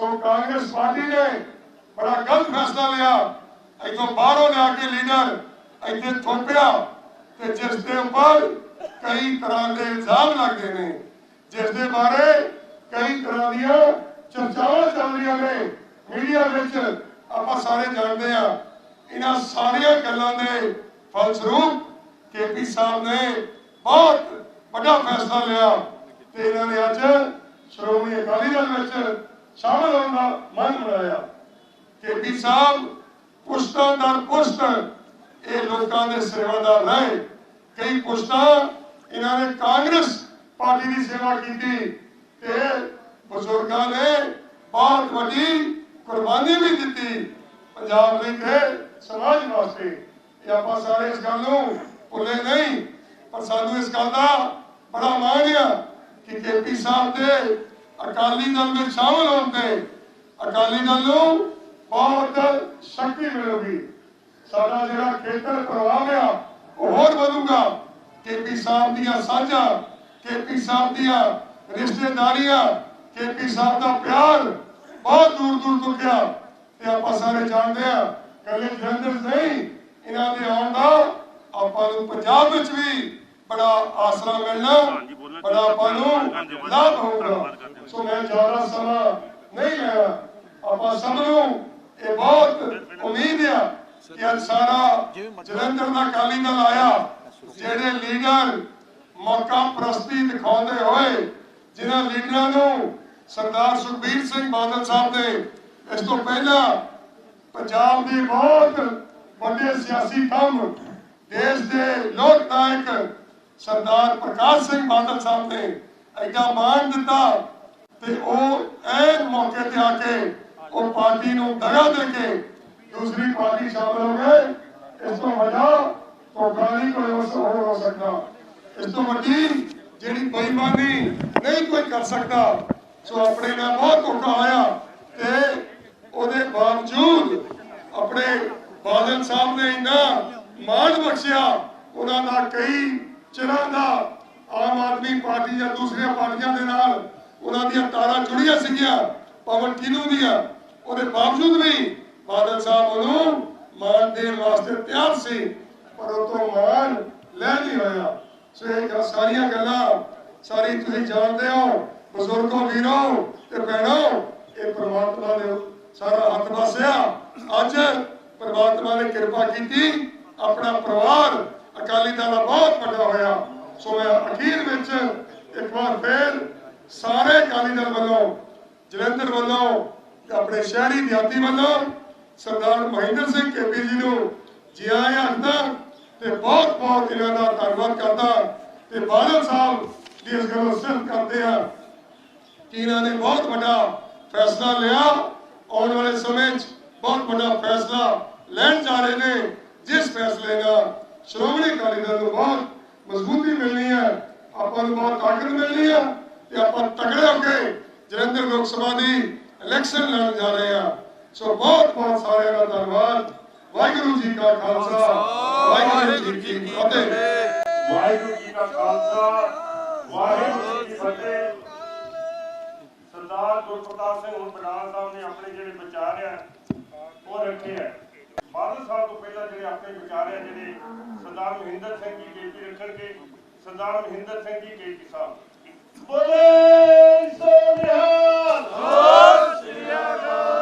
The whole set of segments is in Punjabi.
ਸੋ ਕਾਂਗਰਸ ਪਾਰਟੀ ਨੇ ਬੜਾ ਗਲਤ ਫੈਸਲਾ ਲਿਆ। ਇੱਥੋਂ ਬਾਹਰੋਂ ਲਿਆ ਕੇ ਲੀਡਰ ਇੱਥੇ ਥੋਪਿਆ ਤੇ ਜਿਸ ਦੇ ਉੱਪਰ ਕਈ ਤਰ੍ਹਾਂ ਦੇ ਇਲਜ਼ਾਮ ਲੱਗਦੇ ਨੇ, ਜਿਸ ਦੇ ਬਾਰੇ ਕਈ ਤਰ੍ਹਾਂ ਦੀਆਂ ਚਰਚਾਵਾਂ ਚੱਲ ਰਹੀਆਂ ਨੇ। ਮੀਡੀਆ ਵਿੱਚ ਆਪਾਂ ਸਾਰੇ ਜਾਣਦੇ ਆ ਇਹਨਾਂ ਸਾਰੀਆਂ ਗੱਲਾਂ ਦੇ ਫਲਸਰੂਪ ਕੇਪੀ ਸਾਹਿਬ ਨੇ ਬਹੁਤ ਵੱਡਾ ਫੈਸਲਾ ਲਿਆ ਤੇ ਇਹਨਾਂ ਨੇ ਅੱਜ ਸ਼੍ਰੋਮਣੀ ਅਕਾਲੀ ਦਲ ਵਿੱਚ ਸ਼ਾਮਲ ਹੋਣ ਦਾ ਮਨ ਬਣਾਇਆ ਕੇਪੀ ਸਾਹਿਬ ਪੁਸ਼ਤਾਂ ਦਰ ਪੁਸ਼ਤ ਇਹ ਲੋਕਾਂ ਦੇ ਸੇਵਾਦਾਰ ਰਹੇ। ਕਈ ਪੁਸ਼ਤਾਂ ਇਹਨਾਂ ਨੇ ਕਾਂਗਰਸ ਪਾਰਟੀ ਦੀ ਸੇਵਾ ਕੀਤੀ ਤੇ ਬਜ਼ੁਰਗਾਂ ਨੇ ਬਹੁਤ ਵੱਡੀ ਕੁਰਬਾਨੀ ਵੀ ਦਿੱਤੀ ਪੰਜਾਬ ਲਈ ਤੇ ਸਮਾਜ ਵਾਸਤੇ। ਇਹ ਆਪਾਂ ਸਾਰੇ ਇਸ ਗੱਲ ਨੂੰ ਭੁੱਲੇ ਨਹੀਂ, ਪਰ ਸਾਨੂੰ ਇਸ ਗੱਲ ਦਾ ਬੜਾ ਮਾਣ ਆ ਕਿ ਕੇਪੀ ਸਾਹਿਬ ਦੇ ਅਕਾਲੀ ਦਲ ਵਿੱਚ ਸ਼ਾਮਲ ਹੋਣ ਤੇ ਅਕਾਲੀ ਦਲ ਨੂੰ ਬਹੁਤ ਸ਼ਕਤੀ ਮਿਲੂਗੀ। ਸਾਡਾ ਜਿਹੜਾ ਖੇਤਰ ਪ੍ਰਭਾਵ ਆ ਉਹ ਹੋਰ ਵਧੂਗਾ। ਕੇਪੀ ਸਾਹਿਬ ਦੀਆਂ ਸਾਂਝਾਂ ਕੇਪੀ ਸਾਹਿਬ ਦੀਆਂ ਰਿਸ਼ਤੇਦਾਰੀਆਂ ਕੇਪੀ ਸਾਹਿਬ ਦਾ ਪਿਆਰ ਬਹੁਤ ਦੂਰ ਦੂਰ ਤੱਕ ਗਿਆ। ਤੇ ਆਪਾਂ ਸਾਰੇ ਜਾਣਦੇ ਆ ਕੱਲੇ ਜਲੰਧਰ ਨਹੀਂ ਇਹਨਾਂ ਦੇ ਆਉਣ ਦਾ ਆਪਾਂ ਨੂੰ ਪੰਜਾਬ ਵਿੱਚ ਵੀ ਬੜਾ ਆਸਰਾ ਮਿਲਣਾ ਬੜਾ ਆਪਾਂ ਨੂੰ ਲਾਭ ਹੋਊਗਾ। ਸੋ ਮੈਂ ਜ਼ਿਆਦਾ ਸਮਾਂ ਨਹੀਂ ਲੈਣਾ। ਆਪਾਂ ਸਭ ਨੂੰ ਇਹ ਬਹੁਤ ਉਮੀਦ ਆ ਕਿ ਅੱਜ ਸਾਰਾ ਜਲੰਧਰ ਦਾ ਅਕਾਲੀ ਦਲ ਆਇਆ, ਜਿਹੜੇ ਲੀਡਰ ਮੌਕਾ ਪ੍ਰਸਤੀ ਦਿਖਾਉਂਦੇ ਹੋਏ, ਜਿਨ੍ਹਾਂ ਲੀਡਰਾਂ ਨੂੰ ਸਰਦਾਰ ਸੁਖਬੀਰ ਸਿੰਘ ਬਾਦਲ ਸਾਹਿਬ ਨੇ ਇਸ ਤੋਂ ਪਹਿਲਾਂ ਪੰਜਾਬ ਦੇ ਬਹੁਤ ਵੱਡੇ ਸਿਆਸੀ ਕੰਮ, ਦੇਸ਼ ਦੇ ਲੋਕ ਨਾਇਕ ਸਰਦਾਰ ਪ੍ਰਕਾਸ਼ ਸਿੰਘ ਬਾਦਲ ਸਾਹਿਬ ਨੇ ਐਡਾ ਮਾਣ ਦਿੱਤਾ। ਤੇ ਉਹ ਐਨ ਮੌਕੇ ਤੇ ਆ ਕੇ ਉਹ ਪਾਰਟੀ ਨੂੰ ਦਗਾ ਦੇ ਕੇ ਦੂਸਰੀ ਪਾਰਟੀ ਸ਼ਾਮਲ ਹੋ ਗਏ। ਇਸ ਤੋਂ ਵੱਡਾ ਧੋਖਾਲੀ ਕੋਈ ਹੋ ਹੋ ਹੋ ਸਕਦਾ। ਇਸ ਤੋਂ ਵੱਡੀ ਜਿਹੜੀ ਬੇਈਮਾਨੀ ਨਹੀਂ ਕੋਈ ਕਰ ਸਕਦਾ, ਸੋ ਆਪਣੇ ਨਾਲ ਬਹੁਤ ਧੋਖਾ ਹੋਇਆ ਤੇ ਉਹਦੇ ਬਾਵਜੂਦ ਆਪਣੇ ਬਾਦਲ ਸਾਹਿਬ ਨੇ ਇੰਨਾ ਮਾਣ ਬਖਸ਼ਿਆ, ਉਹਨਾਂ ਦਾ ਕਈ ਚਿਰਾਂ ਦਾ ਆਮ ਆਦਮੀ ਪਾਰਟੀ ਜਾਂ ਦੂਸਰੀਆਂ ਪਾਰਟੀਆਂ ਦੇ ਨਾਲ ਉਹਨਾਂ ਦੀਆਂ ਤਾਰਾਂ ਜੁੜੀਆਂ ਸੀਗੀਆਂ, ਪਵਨ ਕਿਨੂ ਦੀਆਂ? ਉਹਦੇ ਬਾਵਜੂਦ ਵੀ ਬਾਦਲ ਸਾਹਿਬ ਉਹਨੂੰ ਮਾਣ ਦੇਣ ਵਾਸਤੇ ਤਿਆਰ ਸੀ, ਪਰ ਉਹ ਤੋਂ ਮਾਣ ਲੈ ਨਹੀਂ ਹੋਇਆ। ਸੋ ਇਹ ਸਾਰੀਆਂ ਗੱਲਾਂ, ਸਾਰੀ ਤੁਸੀਂ ਜਾਣਦੇ ਹੋ, ਬਜ਼ੁਰਗੋ, ਵੀਰੋ ਤੇ ਭੈਣੋ, ਇਹ ਪ੍ਰਮਾਤਮਾ ਨੇ ਸਾਰਾ ਹੱਥ ਵਸਿਆ। ਅੱਜ ਪ੍ਰਮਾਤਮਾ ਨੇ ਕਿਰਪਾ ਕੀਤੀ, ਆਪਣਾ ਪਰਿਵਾਰ ਅਕਾਲੀ ਦਲ ਦਾ ਬਹੁਤ ਵੱਡਾ ਹੋਇਆ। ਸੋ ਮੈਂ ਅਖੀਰ ਵਿੱਚ ਇੱਕ ਵਾਰ ਫੇਰ ਸਾਰੇ ਅਕਾਲੀ ਦਲ ਵੱਲੋਂ, ਜਲੰਧਰ ਵੱਲੋਂ ਤੇ ਆਪਣੇ ਸ਼ਹਿਰੀ ਦਿਹਾਤੀ ਵੱਲੋਂ ਸਰਦਾਰ ਮਹਿੰਦਰ ਸਿੰਘ ਕੇਪੀ ਜੀ ਨੂੰ ਜੀ ਆਇਆਂ ਆਖਦਾ ਤੇ ਬਹੁਤ ਬਹੁਤ ਇਹਨਾਂ ਦਾ ਧੰਨਵਾਦ ਕਰਦਾ ਤੇ ਬਾਦਲ ਸਾਹਿਬ ਦੀ ਇਸ ਗੱਲੋਂ ਸਿਫਤ ਕਰਦੇ ਆ ਕਿ ਇਹਨਾਂ ਨੇ ਬਹੁਤ ਵੱਡਾ ਫੈਸਲਾ ਲਿਆ। ਆਉਣ ਵਾਲੇ ਸਮੇਂ 'ਚ ਬਹੁਤ ਵੱਡਾ ਫੈਸਲਾ ਲੈਣ ਜਾ ਰਹੇ ਨੇ। ਜਿਸ ਫੈਸਲੇ ਨਾਲ ਸ਼੍ਰੋਮਣੀ ਅਕਾਲੀ ਦਲ ਨੂੰ ਬਹੁਤ ਮਜ਼ਬੂਤੀ ਮਿਲਣੀ ਹੈ। ਆਪਾਂ ਨੂੰ ਬਹੁਤ ਤਾਕਤ ਮਿਲਣੀ ਹੈ। ਤੇ ਆਪਾਂ ਤਗੜੇ ਹੋ ਕੇ ਜਲੰਧਰ ਲੋਕ ਸਭਾ ਦੀ ਇਲੈਕਸ਼ਨ ਲੜਨ ਜਾ ਰਹੇ ਹਾਂ। ਸੋ ਬਹੁਤ ਬਹੁਤ ਸਾਰਿਆਂ ਦਾ ਧੰਨਵਾਦ। ਵਾਹਿਗੁਰੂ ਜੀ ਕਾ ਖਾਲਸਾ। ਵਾਹਿਗੁਰੂ ਜੀ ਕੀ ਫਤਿਹ। ਵਾਹਿਗੁਰੂ ਜੀ ਕਾ ਖਾਲਸਾ। ਵਾਹਿਗੁਰੂ ਜੀ ਕੀ ਫਤਿਹ। ਸਰਦਾਰ ਗੁਰਪ੍ਰਤਾਪ ਸਿੰਘ ਹੁਣ ਬਡਾਲ ਸਾਹਿਬ ਨੇ ਆਪਣੇ ਜਿਹੜੇ ਵਿਚਾਰ ਆ, ਉਹ ਰੱਖੇ ਆ। ਬਾਦਲ ਸਾਹਿਬ ਤੋਂ ਪਹਿਲਾਂ ਜਿਹੜੇ ਆਪਣੇ ਵਿਚਾਰ ਆ, ਜਿਹੜੇ ਸਰਦਾਰ ਮਹਿੰਦਰ ਸਿੰਘ ਜੀ ਕੇਪੀ ਰੱਖਣਗੇ। ਸਰਦਾਰ ਮਹਿੰਦਰ ਸਿੰਘ ਜੀ ਕੇਪੀ ਸਾਹਿਬ। ਬੋਲੇ ਸੋਨਿਹਾਲ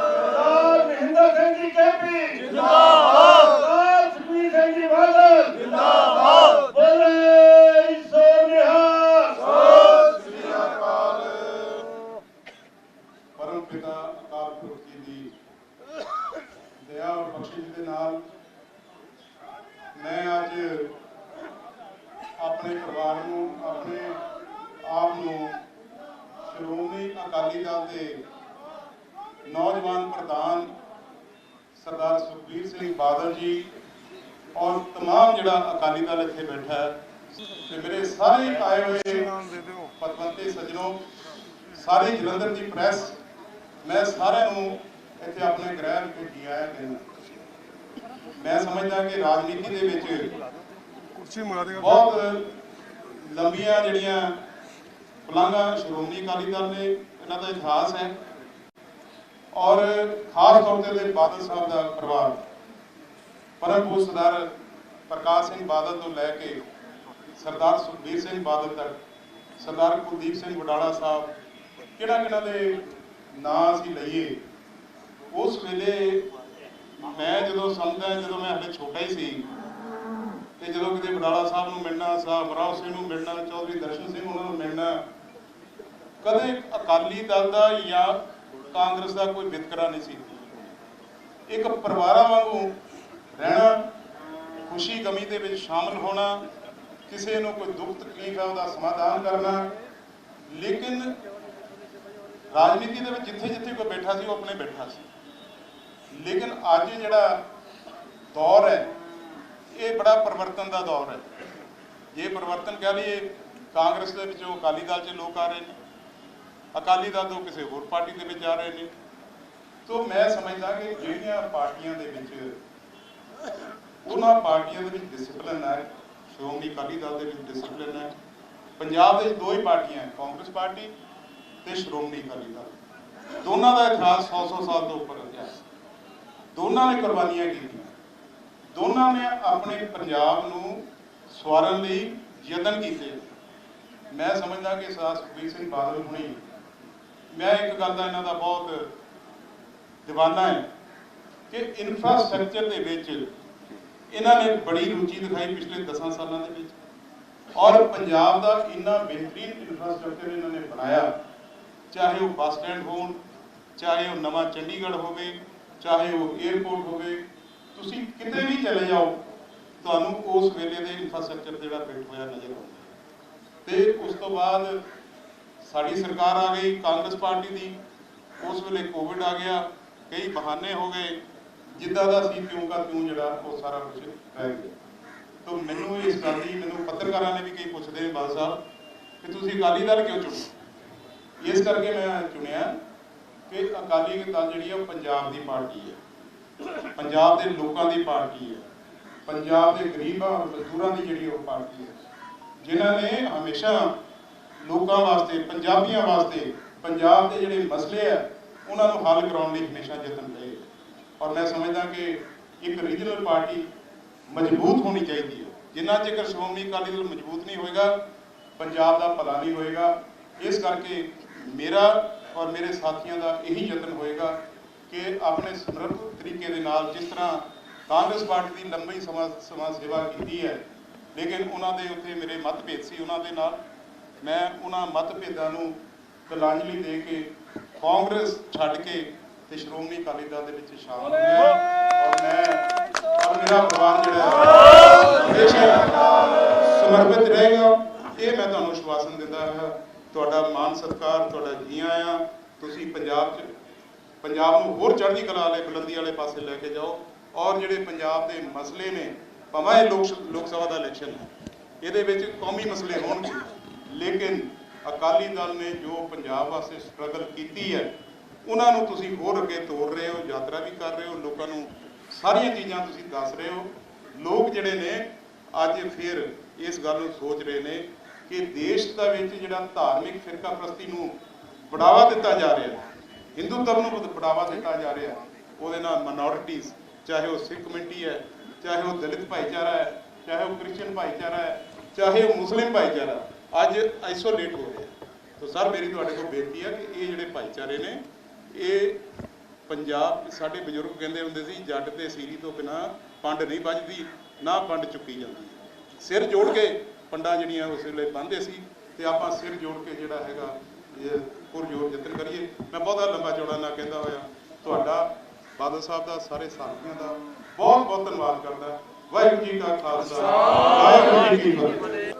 ਸਰਦਾਰ ਮਹਿੰਦਰ ਸਿੰਘ ਜੀ ਕੇਪੀ ਜਿੰਦਾਬਾਦ ਸਰਦਾਰ ਸੁਖਬੀਰ ਸਿੰਘ ਜੀ ਬਾਦਲ ਜਿੰਦਾਬਾਦ ਬੋਲੇ ਸੋਨਿਹਾਲ ਪਰਮ ਪਿਤਾ ਅਕਾਲ ਪੁਰਖ ਜੀ ਦੀ ਦਇਆ ਔਰ ਬਖਸ਼ਿਸ਼ ਦੇ ਨਾਲ ਮੈਂ ਅੱਜ ਆਪਣੇ ਪਰਿਵਾਰ ਨੂੰ ਆਪਣੇ ਆਪ ਨੂੰ ਸ਼੍ਰੋਮਣੀ ਅਕਾਲੀ ਦਲ ਦੇ ਨੌਜਵਾਨ ਪ੍ਰਧਾਨ ਸਰਦਾਰ ਸੁਖਬੀਰ ਸਿੰਘ ਬਾਦਲ ਜੀ ਔਰ तमाम ਜਿਹੜਾ ਅਕਾਲੀ ਦਲ ਇੱਥੇ ਬੈਠਾ ਹੈ ਤੇ ਮੇਰੇ ਸਾਰੇ ਆਏ ਹੋਏ ਪਤਵੰਤੇ ਸੱਜਣੋ ਸਾਰੇ ਜਲੰਧਰ ਦੀ ਪ੍ਰੈਸ ਮੈਂ ਸਾਰਿਆਂ ਨੂੰ ਇੱਥੇ ਆਪਣੇ ਗ੍ਰਹਿ ਵਿੱਚ ਜੀ ਆਇਆ ਕਹਿੰਦਾ ਮੈਂ ਸਮਝਦਾ ਕਿ ਰਾਜਨੀਤੀ ਦੇ ਵਿੱਚ ਕੁਰਸੀ ਮੰਗਾ ਦੇਗਾ ਬਹੁਤ ਲੰਬੀਆਂ ਜਿਹੜੀਆਂ ਪੁਲਾਂਘਾਂ ਸ਼੍ਰੋਮਣੀ ਅਕਾਲੀ ਦਲ ਨੇ ਇਹਨਾਂ ਦਾ ਇਤਿਹਾਸ ਹੈ ਔਰ ਖਾਸ ਤੌਰ ਤੇ ਦੇ ਬਾਦਲ ਸਾਹਿਬ ਦਾ ਪਰਿਵਾਰ। ਪਰਮ ਸਰਦਾਰ ਪ੍ਰਕਾਸ਼ ਸਿੰਘ ਬਾਦਲ ਤੋਂ ਲੈ ਕੇ ਸਰਦਾਰ ਸੁਖਬੀਰ ਸਿੰਘ ਬਾਦਲ ਤੱਕ, ਸਰਦਾਰ ਕੁਲਦੀਪ ਸਿੰਘ ਵਡਾਲਾ ਸਾਹਿਬ ਕਿਹੜਾ ਕਿਹੜਾ ਦੇ ਨਾਂ ਅਸੀਂ ਲਈਏ। ਉਸ ਵੇਲੇ ਮੈਂ ਜਦੋਂ ਸਮਝਦਾ ਜਦੋਂ ਮੈਂ ਹਲੇ ਛੋਟਾ ਹੀ ਸੀ, ਤੇ ਜਦੋਂ ਕਿਤੇ ਵਡਾਲਾ ਸਾਹਿਬ ਨੂੰ ਮਿਲਣਾ, ਸਾਹਿਬ ਰਾਓ ਸਿੰਘ ਨੂੰ ਮਿਲਣਾ, ਚੌਧਰੀ ਦਰਸ਼ਨ ਸਿੰਘ ਉਹਨਾਂ ਨੂੰ ਮਿਲਣਾ, ਕਦੇ ਅਕਾਲੀ ਦਲ ਦਾ ਜਾਂ ਕਾਂਗਰਸ ਦਾ ਕੋਈ ਵਿਤਕਰਾ ਨਹੀਂ ਸੀ। ਇੱਕ ਪਰਿਵਾਰਾਂ ਵਾਂਗੂ ਰਹਿਣਾ, ਖੁਸ਼ੀ ਗਮੀ ਦੇ ਵਿੱਚ ਸ਼ਾਮਲ ਹੋਣਾ, ਕਿਸੇ ਨੂੰ ਕੋਈ ਦੁੱਖ ਤਕਲੀਫ ਹੈ ਉਹਦਾ ਸਮਾਧਾਨ ਕਰਨਾ। ਲੇਕਿਨ ਰਾਜਨੀਤੀ ਦੇ ਵਿੱਚ ਜਿੱਥੇ ਜਿੱਥੇ ਕੋਈ ਬੈਠਾ ਸੀ, ਉਹ ਆਪਣੇ ਬੈਠਾ ਸੀ। ਲੇਕਿਨ ਅੱਜ ਜਿਹੜਾ ਦੌਰ ਹੈ, ਇਹ ਬੜਾ ਪਰਿਵਰਤਨ ਦਾ ਦੌਰ ਹੈ। ਜੇ ਪਰਿਵਰਤਨ ਕਹਿ ਲਈਏ, ਕਾਂਗਰਸ ਦੇ ਵਿੱਚੋਂ ਅਕਾਲੀ ਦਲ 'ਚ ਲੋਕ ਆ ਰਹੇ ਨੇ। ਅਕਾਲੀ ਦਲ ਤੋਂ ਕਿਸੇ ਹੋਰ ਪਾਰਟੀ ਦੇ ਵਿੱਚ ਜਾ ਰਹੇ ਨੇ। ਤੋਂ ਮੈਂ ਸਮਝਦਾ ਕਿ ਜਿਹੜੀਆਂ ਪਾਰਟੀਆਂ ਦੇ ਵਿੱਚ ਉਹਨਾਂ ਪਾਰਟੀਆਂ ਦੇ ਵਿੱਚ ਡਿਸਪਲਿਨ ਹੈ, ਸ਼੍ਰੋਮਣੀ ਅਕਾਲੀ ਦਲ ਦੇ ਵਿੱਚ ਡਿਸਪਲਿਨ ਹੈ। ਪੰਜਾਬ ਦੇ ਦੋ ਹੀ ਪਾਰਟੀਆਂ ਹੈ, ਕਾਂਗਰਸ ਪਾਰਟੀ ਤੇ ਸ਼੍ਰੋਮਣੀ ਅਕਾਲੀ ਦਲ। ਦੋਨਾਂ ਦਾ ਇਤਿਹਾਸ 100-100 ਸਾਲ ਤੋਂ ਉੱਪਰ ਹੈ ਦੋਨਾਂ ਨੇ ਕੁਰਬਾਨੀਆਂ ਕੀਤੀਆਂ। ਦੋਨਾਂ ਨੇ ਆਪਣੇ ਪੰਜਾਬ ਨੂੰ ਸਵਾਰਨ ਲਈ ਯਤਨ ਕੀਤੇ। ਮੈਂ ਸਮਝਦਾ ਕਿ ਸਰਦਾਰ ਸੁਖਬੀਰ ਸਿੰਘ ਬਾਦਲ ਹੁਣੀ ਮੈਂ ਇੱਕ ਗੱਲ ਦਾ ਇਹਨਾਂ ਦਾ ਬਹੁਤ ਦੀਵਾਨਾ ਹੈ ਕਿ ਇਨਫਰਾਸਟ੍ਰਕਚਰ ਦੇ ਵਿੱਚ ਇਹਨਾਂ ਨੇ ਬੜੀ ਰੁਚੀ ਦਿਖਾਈ ਪਿਛਲੇ 10 ਸਾਲਾਂ ਦੇ ਵਿੱਚ। ਔਰ ਪੰਜਾਬ ਦਾ ਇੰਨਾ ਬਿਹਤਰੀਨ ਇਨਫਰਾਸਟ੍ਰਕਚਰ ਇਹਨਾਂ ਨੇ ਬਣਾਇਆ। ਚਾਹੇ ਉਹ ਬੱਸ ਸਟੈਂਡ ਹੋਣ, ਚਾਹੇ ਉਹ ਨਵਾਂ ਚੰਡੀਗੜ੍ਹ ਹੋਵੇ, ਚਾਹੇ ਉਹ 에ਅਰਪੋਰਟ ਹੋਵੇ, ਤੁਸੀਂ ਕਿਤੇ ਵੀ ਚਲੇ ਜਾਓ, ਤੁਹਾਨੂੰ ਉਸ ਵੇਲੇ ਦੇ ਇਨਫਰਾਸਟ੍ਰਕਚਰ ਜਿਹੜਾ ਫਿੱਟ ਹੋਇਆ ਨਜ਼ਰ ਆਉਂਦਾ। ਤੇ ਉਸ ਤੋਂ ਬਾਅਦ ਸਾਡੀ ਸਰਕਾਰ ਆ ਗਈ, ਕਾਂਗਰਸ ਪਾਰਟੀ ਦੀ, ਉਸ ਵੇਲੇ ਕੋਵਿਡ ਆ ਗਿਆ, ਕਈ ਬਹਾਨੇ ਹੋ ਗਏ, ਜਿੱਦਾਂ ਦਾ ਸੀ ਕਿਉਂ ਕਾ ਕਿਉਂ ਜਿਹੜਾ, ਉਹ ਸਾਰਾ ਕੁਝ ਰਹਿ ਗਿਆ। ਤਾਂ ਮੈਨੂੰ ਇਸ ਗੱਲ ਦੀ, ਮੈਨੂੰ ਪੱਤਰਕਾਰਾਂ ਨੇ ਵੀ ਕਈ ਪੁੱਛਦੇ ਨੇ ਬਾਦ ਸਾਹਿਬ, ਕਿ ਤੁਸੀਂ ਅਕਾਲੀ ਦਲ ਕਿਉਂ ਚੁਣੇ? ਇਸ ਕਰਕੇ ਮੈਂ ਚੁਣਿਆ ਕਿ ਅਕਾਲੀ ਦਲ ਜਿਹੜੀ ਆ ਪੰਜਾਬ ਦੀ ਪਾਰਟੀ ਹੈ। ਪੰਜਾਬ ਦੇ ਲੋਕਾਂ ਦੀ ਪਾਰਟੀ ਹੈ। ਪੰਜਾਬ ਦੇ ਗਰੀਬਾਂ ਔਰ ਮਜ਼ਦੂਰਾਂ ਦੀ ਜਿਹੜੀ ਉਹ ਪਾਰਟੀ ਹੈ। ਜਿਨ੍ਹਾਂ ਨੇ ਹਮੇਸ਼ਾ ਲੋਕਾਂ ਵਾਸਤੇ, ਪੰਜਾਬੀਆਂ ਵਾਸਤੇ, ਪੰਜਾਬ ਦੇ ਜਿਹੜੇ ਮਸਲੇ ਆ, ਉਹਨਾਂ ਨੂੰ ਹੱਲ ਕਰਾਉਣ ਲਈ ਹਮੇਸ਼ਾ ਯਤਨ ਰਹੇ ਔਰ ਮੈਂ ਸਮਝਦਾ ਕਿ ਇੱਕ ਰੀਜਨਲ ਪਾਰਟੀ ਮਜ਼ਬੂਤ ਹੋਣੀ ਚਾਹੀਦੀ ਹੈ। ਜਿੰਨਾ ਚਿਰ ਸ਼੍ਰੋਮਣੀ ਅਕਾਲੀ ਦਲ ਮਜ਼ਬੂਤ ਨਹੀਂ ਹੋਏਗਾ, ਪੰਜਾਬ ਦਾ ਭਲਾ ਨਹੀਂ ਹੋਏਗਾ। ਇਸ ਕਰਕੇ ਮੇਰਾ ਔਰ ਮੇਰੇ ਸਾਥੀਆਂ ਦਾ ਇਹੀ ਯਤਨ ਹੋਏਗਾ ਕਿ ਆਪਣੇ ਸਮਰਪਿਤ ਤਰੀਕੇ ਦੇ ਨਾਲ ਜਿਸ ਤਰ੍ਹਾਂ ਕਾਂਗਰਸ ਪਾਰਟੀ ਦੀ ਲੰਬੀ ਸਮਾਂ ਸਮਾਂ ਸੇਵਾ ਕੀਤੀ ਹੈ, ਲੇਕਿਨ ਉਹਨਾਂ ਦੇ ਉੱਤੇ ਮੇਰੇ ਮਤਭੇਦ ਸੀ, ਉਹਨਾਂ ਦੇ ਨਾਲ ਮੈਂ ਉਹਨਾਂ ਮਤਭੇਦਾਂ ਨੂੰ ਤਿਲਾਂਜਲੀ ਦੇ ਕੇ ਕਾਂਗਰਸ ਛੱਡ ਕੇ ਤੇ ਸ਼੍ਰੋਮਣੀ ਅਕਾਲੀ ਦਲ ਦੇ ਵਿੱਚ ਸ਼ਾਮਲ ਹੋਇਆ। ਔਰ ਮੈਂ ਔਰ ਮੇਰਾ ਪਰਿਵਾਰ ਜਿਹੜਾ ਹੈ ਹਮੇਸ਼ਾ ਸਮਰਪਿਤ ਰਹੇਗਾ। ਇਹ ਮੈਂ ਤੁਹਾਨੂੰ ਵਿਸ਼ਵਾਸਨ ਦਿੰਦਾ ਹਾਂ। ਤੁਹਾਡਾ ਮਾਨ ਸਤਿਕਾਰ ਤੁਹਾਡਾ ਜੀ ਆਇਆਂ ਤੁਸੀਂ ਪੰਜਾਬ 'ਚ ਪੰਜਾਬ ਨੂੰ ਹੋਰ ਚੜ੍ਹਦੀ ਕਲਾ ਵਾਲੇ ਬੁਲੰਦੀ ਵਾਲੇ ਪਾਸੇ ਲੈ ਕੇ ਜਾਓ। ਔਰ ਜਿਹੜੇ ਪੰਜਾਬ ਦੇ ਮਸਲੇ ਨੇ ਭਾਵੇਂ ਇਹ ਲੋਕ ਲੋਕ ਸਭਾ ਦਾ ਇਲੈਕਸ਼ਨ ਹੈ ਇਹਦੇ ਵਿੱਚ ਕੌਮੀ ਮਸਲੇ ਹੋਣਗੇ। ਲੇਕਿਨ ਅਕਾਲੀ ਦਲ ਨੇ ਜੋ ਪੰਜਾਬ ਵਾਸਤੇ ਸਟਰਗਲ ਕੀਤੀ ਹੈ, ਉਹਨਾਂ ਨੂੰ ਤੁਸੀਂ ਹੋਰ ਅੱਗੇ ਤੋੜ ਰਹੇ ਹੋ, ਯਾਤਰਾ ਵੀ ਕਰ ਰਹੇ ਹੋ, ਲੋਕਾਂ ਨੂੰ ਸਾਰੀਆਂ ਚੀਜ਼ਾਂ ਤੁਸੀਂ ਦੱਸ ਰਹੇ ਹੋ। ਲੋਕ ਜਿਹੜੇ ਨੇ, ਅੱਜ ਫਿਰ ਇਸ ਗੱਲ ਨੂੰ ਸੋਚ ਰਹੇ ਨੇ ਕਿ ਦੇਸ਼ ਦਾ ਵਿੱਚ ਜਿਹੜਾ ਧਾਰਮਿਕ ਫਿਰਕਾ ਪ੍ਰਸਤੀ ਨੂੰ ਬੜਾਵਾ ਦਿੱਤਾ ਜਾ ਰਿਹਾ ਹੈ, ਹਿੰਦੂਤਵ ਨੂੰ ਬੜਾਵਾ ਦਿੱਤਾ ਜਾ ਰਿਹਾ ਹੈ, ਉਹਦੇ ਨਾਲ ਮਾਈਨੋਰਿਟੀਜ਼ ਚਾਹੇ ਉਹ ਸਿੱਖ ਕਮਿਊਨਿਟੀ ਹੈ, ਚਾਹੇ ਉਹ ਦਲਿਤ ਭਾਈਚਾਰਾ ਹੈ, ਚਾਹੇ ਉਹ ਕ੍ਰਿਸਚੀਅਨ ਭਾਈਚਾਰਾ ਹੈ, ਚਾਹੇ ਉਹ ਮੁਸਲਿਮ ਭਾਈਚਾਰਾ ਅੱਜ ਆਈਸੋਲੇਟ ਹੋ ਰਿਹਾ ਤਾਂ ਸਰ, ਮੇਰੀ ਤੁਹਾਡੇ ਕੋਲ ਬੇਨਤੀ ਆ ਕਿ ਇਹ ਜਿਹੜੇ ਭਾਈਚਾਰੇ ਨੇ, ਇਹ ਪੰਜਾਬ ਸਾਡੇ ਬਜ਼ੁਰਗ ਕਹਿੰਦੇ ਹੁੰਦੇ ਸੀ, ਜੱਟ ਤੇ ਸੀਰੀ ਤੋਂ ਬਿਨਾ ਪੰਡ ਨਹੀਂ ਵੱਜਦੀ, ਨਾ ਪੰਡ ਚੁੱਕੀ ਜਾਂਦੀ। ਸਿਰ ਜੋੜ ਕੇ ਪੰਡਾਂ ਜਿਹੜੀਆਂ ਉਸ ਵੇਲੇ ਬੰਨ੍ਹਦੇ ਸੀ, ਤੇ ਆਪਾਂ ਸਿਰ ਜੋੜ ਕੇ ਜਿਹੜਾ ਹੈਗਾ, ਇਹ ਪੁਰਜੋਰ ਯਤਨ ਕਰੀਏ। ਮੈਂ ਬਹੁਤਾ ਲੰਬਾ ਚੌੜਾ ਨਾ ਕਹਿੰਦਾ ਹੋਇਆ। ਤੁਹਾਡਾ ਬਾਦਲ ਸਾਹਿਬ ਦਾ, ਸਾਰੇ ਸਾਥੀਆਂ ਦਾ ਬਹੁਤ ਬਹੁਤ ਧੰਨਵਾਦ ਕਰਦਾ। ਵਾਹਿਗੁਰੂ ਜੀ ਕਾ ਖਾਲਸਾ। ਵਾਹਿਗੁਰੂ ਜੀ ਕੀ ਫਤਿਹ।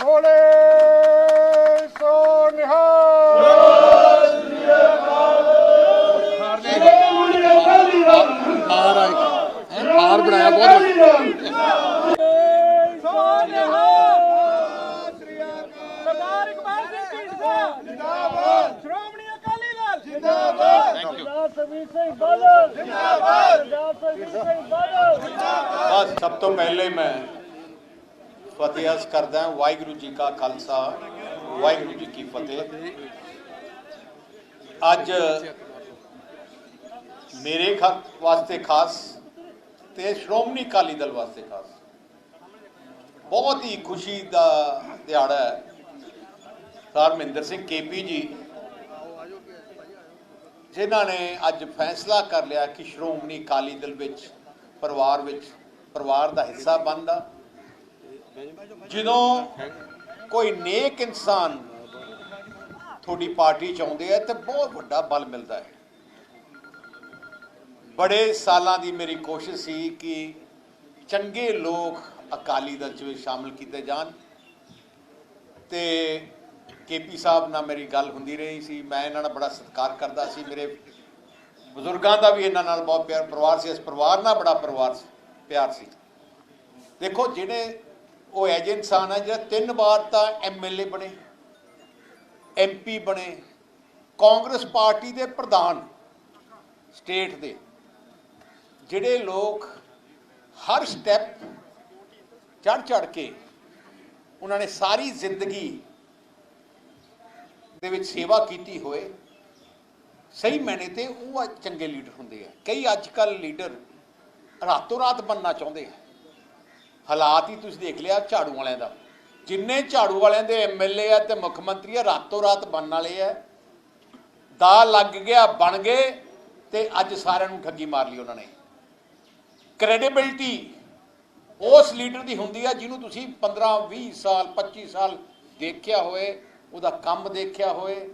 ਬੋਲੇ ਸੋ ਨਿਹਾਲ ਹਾਰ ਆਏ ਹਾਰ ਬਣਾਇਆ ਬਹੁਤ ਸਰਦਾਰ ਇਕਬਾਲ ਸਿੰਘ ਢੀਂਡਸਾ ਜਿੰਦਾਬਾਦ ਸ਼੍ਰੋਮਣੀ ਅਕਾਲੀ ਦਲ ਜਿੰਦਾਬਾਦ ਸਰਦਾਰ ਸੁਖਬੀਰ ਸਿੰਘ ਬਾਦਲ ਜਿੰਦਾਬਾਦ ਸਰਦਾਰ ਸੁਖਬੀਰ ਸਿੰਘ ਬਾਦਲ ਬਸ ਸਭ ਤੋਂ ਪਹਿਲੇ ਮੈਂ ਫਤਿਹ ਅਰਜ਼ ਕਰਦਾ ਵਾਹਿਗੁਰੂ ਜੀ ਕਾ ਖਾਲਸਾ, ਵਾਹਿਗੁਰੂ ਜੀ ਕੀ ਫਤਿਹ। ਅੱਜ ਮੇਰੇ ਵਾਸਤੇ ਖਾਸ ਤੇ ਸ਼੍ਰੋਮਣੀ ਅਕਾਲੀ ਦਲ ਵਾਸਤੇ ਖਾਸ। ਬਹੁਤ ਹੀ ਖੁਸ਼ੀ ਦਾ ਦਿਹਾੜਾ ਹੈ। ਸਰ ਮਹਿੰਦਰ ਸਿੰਘ ਕੇਪੀ ਜੀ, ਜਿਨ੍ਹਾਂ ਨੇ ਅੱਜ ਫੈਸਲਾ ਕਰ ਲਿਆ ਕਿ ਸ਼੍ਰੋਮਣੀ ਅਕਾਲੀ ਦਲ ਵਿੱਚ, ਪਰਿਵਾਰ ਵਿੱਚ, ਪਰਿਵਾਰ ਦਾ ਹਿੱਸਾ ਬਣਦਾ। ਜਦੋਂ ਕੋਈ ਨੇਕ ਇਨਸਾਨ ਤੁਹਾਡੀ ਪਾਰਟੀ ਚ ਆਉਂਦੇ ਆ ਤੇ ਬਹੁਤ ਵੱਡਾ ਬਲ ਮਿਲਦਾ ਹੈ। ਬੜੇ ਸਾਲਾਂ ਦੀ ਮੇਰੀ ਕੋਸ਼ਿਸ਼ ਸੀ ਕਿ ਚੰਗੇ ਲੋਕ ਅਕਾਲੀ ਦਲ ਚ ਵੀ ਸ਼ਾਮਲ ਕੀਤੇ ਜਾਣ ਤੇ ਕੇਪੀ ਸਾਹਿਬ ਨਾਲ ਮੇਰੀ ਗੱਲ ਹੁੰਦੀ ਰਹੀ ਸੀ। ਮੈਂ ਇਹਨਾਂ ਦਾ ਬੜਾ ਸਤਿਕਾਰ ਕਰਦਾ ਸੀ। ਮੇਰੇ ਬਜ਼ੁਰਗਾਂ ਦਾ ਵੀ ਇਹਨਾਂ ਨਾਲ ਬਹੁਤ ਪਿਆਰ, ਪਰਿਵਾਰ ਸੀ। ਇਸ ਪਰਿਵਾਰ ਨਾਲ ਬੜਾ ਪਰਿਵਾਰ ਸੀ ਪਿਆਰ ਸੀ। ਦੇਖੋ, ਜਿਹੜੇ ਉਹ ਐਜੇ ਇਨਸਾਨ ਹੈ ਜਿਹੜਾ ਤਿੰਨ ਵਾਰ ਤਾਂ ਐਮਐਲਏ ਬਣੇ ਐਮਪੀ ਬਣੇ, ਕਾਂਗਰਸ ਪਾਰਟੀ ਦੇ ਪ੍ਰਧਾਨ ਸਟੇਟ ਦੇ, ਜਿਹੜੇ ਲੋਕ ਹਰ ਸਟੈਪ ਚੜ ਚੜ ਕੇ ਉਹਨਾਂ ਨੇ ਸਾਰੀ ਜ਼ਿੰਦਗੀ ਦੇ ਵਿੱਚ ਸੇਵਾ ਕੀਤੀ ਹੋਏ, ਸਹੀ ਮੈਨੇ ਤੇ ਉਹ ਚੰਗੇ ਲੀਡਰ ਹੁੰਦੇ ਆ। ਕਈ ਅੱਜ ਕੱਲ ਲੀਡਰ ਰਾਤੋਂ ਰਾਤ ਬੰਨਣਾ ਚਾਹੁੰਦੇ ਆ। ਹਾਲਾਤ ਹੀ ਤੁਸੀਂ ਦੇਖ ਲਿਆ ਝਾੜੂ ਵਾਲਿਆਂ ਦਾ। ਜਿੰਨੇ ਝਾੜੂ ਵਾਲਿਆਂ ਦੇ ਐਮਐਲਏ ਆ ਤੇ ਮੁੱਖ ਮੰਤਰੀ ਆ, ਰਾਤੋਂ ਰਾਤ ਬਣਨ ਵਾਲੇ ਆ। ਦਾ ਲੱਗ ਗਿਆ, ਬਣ ਗਏ ਤੇ ਅੱਜ ਸਾਰਿਆਂ ਨੂੰ ਠੱਗੀ ਮਾਰ ਲਈ ਉਹਨਾਂ ਨੇ। ਕ੍ਰੈਡੀਬਿਲਟੀ ਉਸ ਲੀਡਰ ਦੀ ਹੁੰਦੀ ਆ ਜਿਹਨੂੰ ਤੁਸੀਂ 15 20 ਸਾਲ 25 ਸਾਲ ਦੇਖਿਆ ਹੋਏ, ਉਹਦਾ ਕੰਮ ਦੇਖਿਆ ਹੋਏ,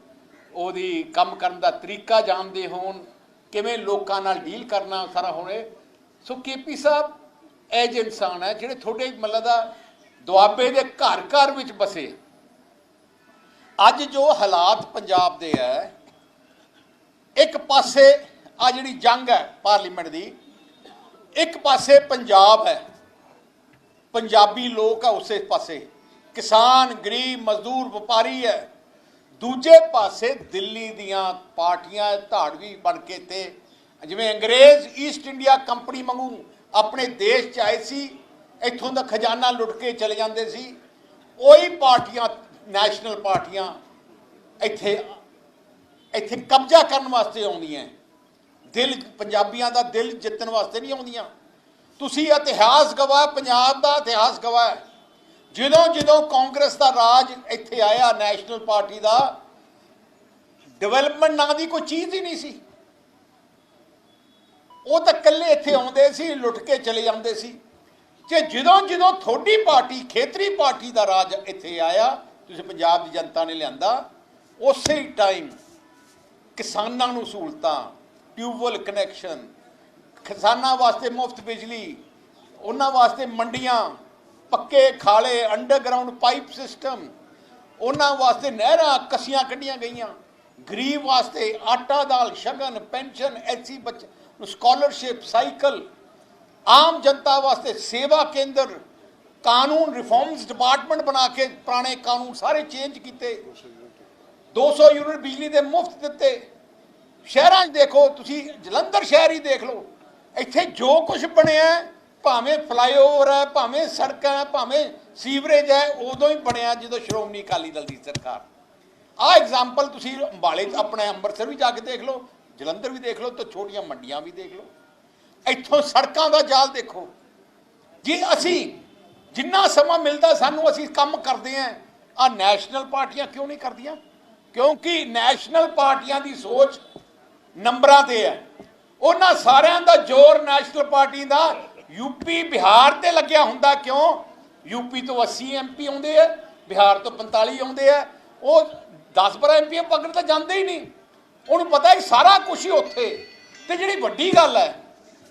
ਉਹਦੀ ਕੰਮ ਕਰਨ ਦਾ ਤਰੀਕਾ ਜਾਣਦੇ ਹੋਣ, ਕਿਵੇਂ ਲੋਕਾਂ ਨਾਲ ਡੀਲ ਕਰਨਾ ਸਾਰਾ ਹੋਣੇ ਸੋ ਕੇਪੀ ਸਾਹਿਬ ਐਜ ਇਨਸਾਨ ਹੈ ਜਿਹੜੇ ਤੁਹਾਡੇ ਮਤਲਬ ਦਾ ਦੁਆਬੇ ਦੇ ਘਰ ਘਰ ਵਿੱਚ ਬਸੇ ਅੱਜ ਜੋ ਹਾਲਾਤ ਪੰਜਾਬ ਦੇ ਹੈ, ਇੱਕ ਪਾਸੇ ਆ ਜਿਹੜੀ ਜੰਗ ਹੈ ਪਾਰਲੀਮੈਂਟ ਦੀ, ਇੱਕ ਪਾਸੇ ਪੰਜਾਬ ਹੈ। ਪੰਜਾਬੀ ਲੋਕ ਆ ਉਸੇ ਪਾਸੇ। ਕਿਸਾਨ, ਗਰੀਬ, ਮਜ਼ਦੂਰ, ਵਪਾਰੀ ਹੈ। ਦੂਜੇ ਪਾਸੇ ਦਿੱਲੀ ਦੀਆਂ ਪਾਰਟੀਆਂ ਧਾੜਵੀ ਬਣ ਕੇ ਤੇ, ਜਿਵੇਂ ਅੰਗਰੇਜ਼ ਈਸਟ ਇੰਡੀਆ ਕੰਪਨੀ ਵਾਂਗੂ ਆਪਣੇ ਦੇਸ਼ ਚ ਆਏ ਸੀ, ਇੱਥੋਂ ਦਾ ਖਜ਼ਾਨਾ ਲੁੱਟ ਕੇ ਚਲੇ ਜਾਂਦੇ ਸੀ। ਉਹੀ ਪਾਰਟੀਆਂ, ਨੈਸ਼ਨਲ ਪਾਰਟੀਆਂ ਇੱਥੇ ਇੱਥੇ ਕਬਜ਼ਾ ਕਰਨ ਵਾਸਤੇ ਆਉਂਦੀਆਂ। ਦਿਲ, ਪੰਜਾਬੀਆਂ ਦਾ ਦਿਲ ਜਿੱਤਣ ਵਾਸਤੇ ਨਹੀਂ ਆਉਂਦੀਆਂ। ਤੁਸੀਂ ਇਤਿਹਾਸ ਗਵਾਹ, ਪੰਜਾਬ ਦਾ ਇਤਿਹਾਸ ਗਵਾਹ ਹੈ। ਜਦੋਂ ਜਦੋਂ ਕਾਂਗਰਸ ਦਾ ਰਾਜ ਇੱਥੇ ਆਇਆ, ਨੈਸ਼ਨਲ ਪਾਰਟੀ ਦਾ ਡਿਵੈਲਪਮੈਂਟ ਨਾਂ ਦੀ ਕੋਈ ਚੀਜ਼ ਹੀ ਨਹੀਂ ਸੀ। ਉਹ ਤਾਂ ਇਕੱਲੇ ਇੱਥੇ ਆਉਂਦੇ ਸੀ, ਲੁੱਟ ਕੇ ਚਲੇ ਜਾਂਦੇ ਸੀ। ਤੇ ਜਦੋਂ ਜਦੋਂ ਥੋੜੀ ਪਾਰਟੀ, ਖੇਤਰੀ ਪਾਰਟੀ ਦਾ ਰਾਜ ਇੱਥੇ ਆਇਆ, ਤੁਸੀਂ ਪੰਜਾਬ ਦੀ ਜਨਤਾ ਨੇ ਲਿਆਂਦਾ, ਉਸੇ ਹੀ ਟਾਈਮ ਕਿਸਾਨਾਂ ਨੂੰ ਸਹੂਲਤਾਂ ਟਿਊਬਵੈਲ ਕਨੈਕਸ਼ਨ ਕਿਸਾਨਾਂ ਵਾਸਤੇ ਮੁਫਤ ਬਿਜਲੀ, ਉਹਨਾਂ ਵਾਸਤੇ ਮੰਡੀਆਂ, ਪੱਕੇ, ਖਾਲੇ ਅੰਡਰਗਰਾਉਂਡ ਪਾਈਪ ਸਿਸਟਮ ਉਹਨਾਂ ਵਾਸਤੇ ਨਹਿਰਾਂ ਕੱਸੀਆਂ ਕੱਢੀਆਂ ਗਈਆਂ। ਗਰੀਬ ਵਾਸਤੇ ਆਟਾ ਦਾਲ, ਸ਼ਗਨ, ਪੈਨਸ਼ਨ, ਐਸੀ ਬੱਚ ਸਕਾਲਰਸ਼ਿਪ ਸਾਈਕਲ ਆਮ ਜਨਤਾ ਵਾਸਤੇ ਸੇਵਾ ਕੇਂਦਰ, ਕਾਨੂੰਨ ਰਿਫਾਰਮਸ ਡਿਪਾਰਟਮੈਂਟ ਬਣਾ ਕੇ ਪੁਰਾਣੇ ਕਾਨੂੰਨ ਸਾਰੇ ਚੇਂਜ ਕੀਤੇ। 200 ਯੂਨਿਟ ਬਿਜਲੀ ਦੇ ਮੁਫਤ ਦਿੱਤੇ। ਸ਼ਹਿਰਾਂ 'ਚ ਦੇਖੋ, ਤੁਸੀਂ ਜਲੰਧਰ ਸ਼ਹਿਰ ਹੀ ਦੇਖ ਲਓ। ਇੱਥੇ ਜੋ ਕੁਝ ਬਣਿਆ, ਭਾਵੇਂ ਫਲਾਈਓਵਰ ਹੈ, ਭਾਵੇਂ ਸੜਕਾਂ ਹੈ, ਭਾਵੇਂ ਸੀਵਰੇਜ ਹੈ, ਉਦੋਂ ਹੀ ਬਣਿਆ ਜਦੋਂ ਸ਼੍ਰੋਮਣੀ ਅਕਾਲੀ ਦਲ ਦੀ ਸਰਕਾਰ। ਆਹ ਐਗਜ਼ਾਮਪਲ ਤੁਸੀਂ ਅੰਬਾਲੇ ਆਪਣੇ ਅੰਮ੍ਰਿਤਸਰ ਵੀ ਜਾ ਕੇ ਦੇਖ ਲਓ। ਜਲੰਧਰ ਵੀ ਦੇਖ ਲਓ ਤੇ ਛੋਟੀਆਂ ਮੰਡੀਆਂ ਵੀ ਦੇਖ ਲਓ। ਇੱਥੋਂ ਸੜਕਾਂ ਦਾ ਜਾਲ ਦੇਖੋ। ਜੇ ਅਸੀਂ ਜਿੰਨਾ ਸਮਾਂ ਮਿਲਦਾ ਸਾਨੂੰ ਅਸੀਂ ਕੰਮ ਕਰਦੇ ਆਂ। ਆ ਨੈਸ਼ਨਲ ਪਾਰਟੀਆਂ ਕਿਉਂ ਨਹੀਂ ਕਰਦੀਆਂ? ਕਿਉਂਕਿ ਨੈਸ਼ਨਲ ਪਾਰਟੀਆਂ ਦੀ ਸੋਚ ਨੰਬਰਾਂ ਤੇ ਹੈ। ਉਹਨਾਂ ਸਾਰਿਆਂ ਦਾ ਜ਼ੋਰ ਨੈਸ਼ਨਲ ਪਾਰਟੀ ਦਾ ਯੂਪੀ ਬਿਹਾਰ ਤੇ ਲੱਗਿਆ ਹੁੰਦਾ। ਕਿਉਂ? ਯੂਪੀ ਤੋਂ 80 ਐਮਪੀ ਆਉਂਦੇ ਆ, ਬਿਹਾਰ ਤੋਂ 45 ਆਉਂਦੇ ਆ। ਉਹ 10 12 ਐਮਪੀ ਪਕੜ ਤਾਂ ਜਾਂਦੇ ਹੀ ਨਹੀਂ। ਉਹਨੂੰ ਪਤਾ ਹੀ ਸਾਰਾ ਕੁਝ ਹੀ ਉੱਥੇ। ਤੇ ਜਿਹੜੀ ਵੱਡੀ ਗੱਲ ਹੈ,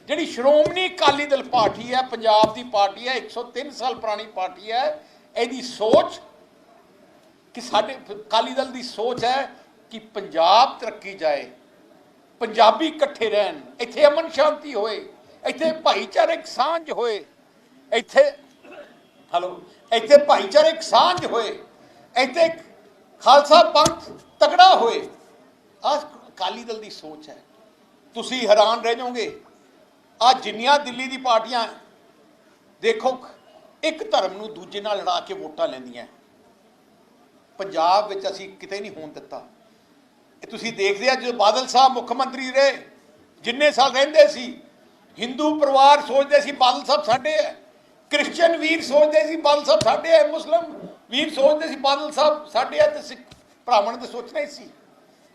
ਜਿਹੜੀ ਸ਼੍ਰੋਮਣੀ ਅਕਾਲੀ ਦਲ ਪਾਰਟੀ ਹੈ, ਪੰਜਾਬ ਦੀ ਪਾਰਟੀ ਹੈ 103 ਸਾਲ ਪੁਰਾਣੀ ਪਾਰਟੀ ਹੈ, ਇਹਦੀ ਸੋਚ ਕਿ ਸਾਡੇ ਅਕਾਲੀ ਦਲ ਦੀ ਸੋਚ ਹੈ ਕਿ ਪੰਜਾਬ ਤਰੱਕੀ ਜਾਏ, ਪੰਜਾਬੀ ਇਕੱਠੇ ਰਹਿਣ, ਇੱਥੇ ਅਮਨ ਸ਼ਾਂਤੀ ਹੋਏ, ਇੱਥੇ ਭਾਈਚਾਰਕ ਸਾਂਝ ਹੋਏ, ਇੱਥੇ, ਹਲੋ, ਇੱਥੇ ਭਾਈਚਾਰਕ ਸਾਂਝ ਹੋਏ, ਇੱਥੇ ਖਾਲਸਾ ਪੰਥ ਤਕੜਾ ਹੋਏ ਆਹ ਅਕਾਲੀ ਦਲ ਦੀ ਸੋਚ ਹੈ। ਤੁਸੀਂ ਹੈਰਾਨ ਰਹਿ ਜਾਓਗੇ। ਆ ਜਿੰਨੀਆਂ ਦਿੱਲੀ ਦੀ ਪਾਰਟੀਆਂ ਦੇਖੋ, ਇੱਕ ਧਰਮ ਨੂੰ ਦੂਜੇ ਨਾਲ ਲੜਾ ਕੇ ਵੋਟਾਂ ਲੈਂਦੀਆਂ। ਪੰਜਾਬ ਵਿੱਚ ਅਸੀਂ ਕਿਤੇ ਨਹੀਂ ਹੋਣ ਦਿੱਤਾ। ਇਹ ਤੁਸੀਂ ਦੇਖਦੇ ਆ, ਜਦੋਂ ਬਾਦਲ ਸਾਹਿਬ ਮੁੱਖ ਮੰਤਰੀ ਰਹੇ, ਜਿੰਨੇ ਸਾਲ ਰਹਿੰਦੇ ਸੀ, ਹਿੰਦੂ ਪਰਿਵਾਰ ਸੋਚਦੇ ਸੀ ਬਾਦਲ ਸਾਹਿਬ ਸਾਡੇ ਹੈ। ਕ੍ਰਿਸਚੀਅਨ ਵੀਰ ਸੋਚਦੇ ਸੀ ਬਾਦਲ ਸਾਹਿਬ ਸਾਡੇ ਹੈ, ਮੁਸਲਮ ਵੀਰ ਸੋਚਦੇ ਸੀ ਬਾਦਲ ਸਾਹਿਬ ਸਾਡੇ ਹੈ ਤੇ ਸਿੱਖ ਭਰਾਵਾਂ ਨੇ ਤਾਂ ਸੋਚਣਾ ਹੀ ਸੀ।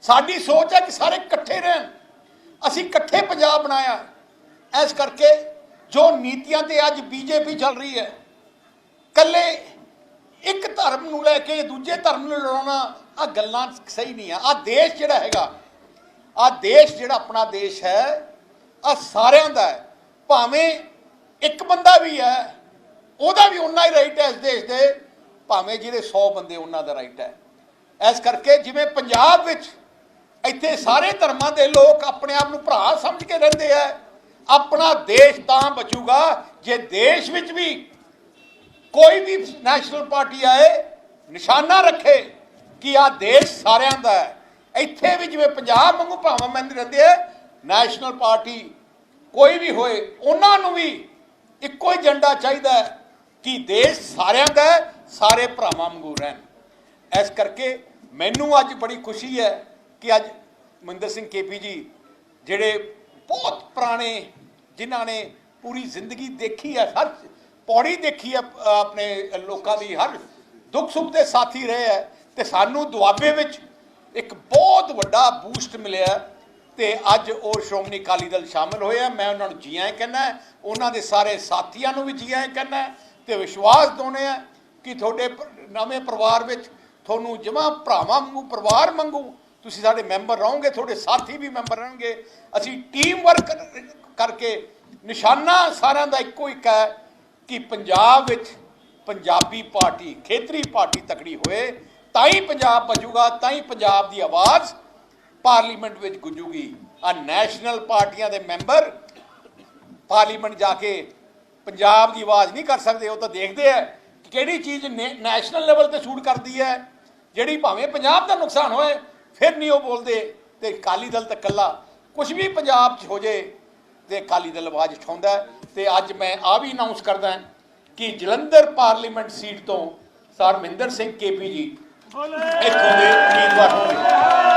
ਸਾਡੀ ਸੋਚ ਹੈ ਕਿ ਸਾਰੇ ਇਕੱਠੇ ਰਹਿਣ। ਅਸੀਂ ਇਕੱਠੇ ਪੰਜਾਬ ਬਣਾਇਆ ਇਸ ਕਰਕੇ ਜੋ ਨੀਤੀਆਂ ਤੇ ਅੱਜ ਬੀਜੇਪੀ ਚੱਲ ਰਹੀ ਹੈ ਕੱਲੇ ਇੱਕ ਧਰਮ ਨੂੰ ਲੈ ਕੇ ਦੂਜੇ ਧਰਮ ਨੂੰ ਲੜਾਉਣਾ ਆ ਗੱਲਾਂ ਸਹੀ ਨਹੀਂ ਆ। ਆ ਦੇਸ਼ ਜਿਹੜਾ ਹੈਗਾ ਆ ਦੇਸ਼ ਜਿਹੜਾ ਆਪਣਾ ਦੇਸ਼ ਹੈ ਆ ਸਾਰਿਆਂ ਦਾ ਹੈ। ਭਾਵੇਂ ਇੱਕ ਬੰਦਾ ਵੀ ਹੈ, ਉਹਦਾ ਵੀ ਉਨਾ ਹੀ ਰਾਈਟ ਹੈ ਇਸ ਦੇਸ਼ ਦੇ, ਭਾਵੇਂ ਜਿਹੜੇ 100 ਬੰਦੇ ਉਹਨਾਂ ਦਾ ਰਾਈਟ ਹੈ। ਇਸ ਕਰਕੇ ਜਿਵੇਂ ਪੰਜਾਬ ਵਿੱਚ ਇੱਥੇ ਸਾਰੇ ਧਰਮਾਂ ਦੇ ਲੋਕ ਆਪਣੇ ਆਪ ਨੂੰ ਭਰਾ ਸਮਝ ਕੇ ਰਹਿੰਦੇ ਆ। ਆਪਣਾ ਦੇਸ਼ ਤਾਂ ਬਚੂਗਾ, ਜੇ ਦੇਸ਼ ਵਿੱਚ ਵੀ ਕੋਈ ਵੀ ਨੈਸ਼ਨਲ ਪਾਰਟੀ ਆਏ, ਨਿਸ਼ਾਨਾ ਰੱਖੇ ਕਿ ਆ ਦੇਸ਼ ਸਾਰਿਆਂ ਦਾ ਹੈ। ਇੱਥੇ ਵੀ ਜਿਵੇਂ ਪੰਜਾਬ ਵਾਂਗੂ ਭਾਵਾਂ ਮੰਦ ਰਹਿੰਦੇ ਆ, ਨੈਸ਼ਨਲ ਪਾਰਟੀ ਕੋਈ ਵੀ ਹੋਏ, ਉਹਨਾਂ ਨੂੰ ਵੀ ਇੱਕੋ ਹੀ ਏਜੰਡਾ ਚਾਹੀਦਾ ਕਿ ਦੇਸ਼ ਸਾਰਿਆਂ ਦਾ ਸਾਰੇ ਭਰਾਵਾਂ ਵਾਂਗੂ ਰਹਿਣ। ਇਸ ਕਰਕੇ ਮੈਨੂੰ ਅੱਜ ਬੜੀ ਖੁਸ਼ੀ ਹੈ ਕਿ ਅੱਜ ਮਹਿੰਦਰ ਸਿੰਘ ਕੇਪੀ ਜੀ ਜਿਹੜੇ ਬਹੁਤ ਪੁਰਾਣੇ, ਜਿਨ੍ਹਾਂ ਨੇ ਪੂਰੀ ਜ਼ਿੰਦਗੀ ਦੇਖੀ ਹੈ, ਹਰ ਪੌੜੀ ਦੇਖੀ ਹੈ, ਆਪਣੇ ਲੋਕਾਂ ਦੀ, ਹਰ ਦੁੱਖ ਸੁੱਖ ਦੇ ਸਾਥੀ ਰਹੇ ਹੈ ਤੇ ਸਾਨੂੰ ਦੁਆਬੇ ਵਿੱਚ ਇੱਕ ਬਹੁਤ ਵੱਡਾ ਬੂਸਟ ਮਿਲਿਆ ਹੈ ਤੇ ਅੱਜ ਉਹ ਸ਼੍ਰੋਮਣੀ ਅਕਾਲੀ ਦਲ ਸ਼ਾਮਲ ਹੋਏ ਆ ਮੈਂ ਉਹਨਾਂ ਨੂੰ ਜੀ ਆਇਆਂ ਕਹਿੰਦਾ ਉਹਨਾਂ ਦੇ ਸਾਰੇ ਸਾਥੀਆਂ ਨੂੰ ਵੀ ਜੀ ਆਇਆਂ ਕਹਿੰਦਾ ਤੇ ਵਿਸ਼ਵਾਸ ਦੋਨੇ ਆ ਕਿ ਤੁਹਾਡੇ ਨਵੇਂ ਪਰਿਵਾਰ ਵਿੱਚ ਤੁਹਾਨੂੰ ਜਮਾ ਭਰਾਵਾਂ ਵਾਂਗੂ, ਪਰਿਵਾਰ ਵਾਂਗੂ ਤੁਸੀਂ ਸਾਡੇ ਮੈਂਬਰ ਰਹੋਗੇ, ਤੁਹਾਡੇ ਸਾਥੀ ਵੀ ਮੈਂਬਰ ਰਹਿਣਗੇ। ਅਸੀਂ ਟੀਮ ਵਰਕ ਕਰਕੇ ਨਿਸ਼ਾਨਾ ਸਾਰਿਆਂ ਦਾ ਇੱਕੋ ਇੱਕ ਹੈ ਕਿ ਪੰਜਾਬ ਵਿੱਚ ਪੰਜਾਬੀ ਪਾਰਟੀ, ਖੇਤਰੀ ਪਾਰਟੀ ਤਕੜੀ ਹੋਏ ਤਾਂ ਹੀ ਪੰਜਾਬ ਬਚੂਗਾ ਤਾਂ ਹੀ ਪੰਜਾਬ ਦੀ ਆਵਾਜ਼ ਪਾਰਲੀਮੈਂਟ ਵਿੱਚ ਗੁੰਜੂਗੀ ਆ ਨੈਸ਼ਨਲ ਪਾਰਟੀਆਂ ਦੇ ਮੈਂਬਰ ਪਾਰਲੀਮੈਂਟ ਜਾ ਕੇ ਪੰਜਾਬ ਦੀ ਆਵਾਜ਼ ਨਹੀਂ ਕਰ ਸਕਦੇ, ਉਹ ਤਾਂ ਦੇਖਦੇ ਆ ਕਿਹੜੀ ਚੀਜ਼ ਨੇ- ਨੈਸ਼ਨਲ ਲੈਵਲ ਤੇ ਸ਼ੂਟ ਕਰਦੀ ਹੈ, ਜਿਹੜੀ ਭਾਵੇਂ ਪੰਜਾਬ ਦਾ ਨੁਕਸਾਨ ਹੋਏ ਫਿਰ ਨਹੀਂ ਉਹ ਬੋਲਦੇ ਤੇ ਅਕਾਲੀ ਦਲ ਤਾਂ ਕੱਲਾ ਕੁਝ ਵੀ ਪੰਜਾਬ 'ਚ ਹੋ ਜੇ ਤੇ ਅਕਾਲੀ ਦਲ ਆਵਾਜ਼ ਉਠਾਉਂਦਾ ਹੈ। ਤੇ ਅੱਜ ਮੈਂ ਆ ਵੀ ਅਨਾਉਂਸ ਕਰਦਾ ਕਿ ਜਲੰਧਰ ਪਾਰਲੀਮੈਂਟ ਸੀਟ ਤੋਂ ਸਰ ਮਹਿੰਦਰ ਸਿੰਘ ਕੇਪੀ ਜੀ ਇੱਥੋਂ ਦੇ ਉਮੀਦਵਾਰ ਹੋਣਗੇ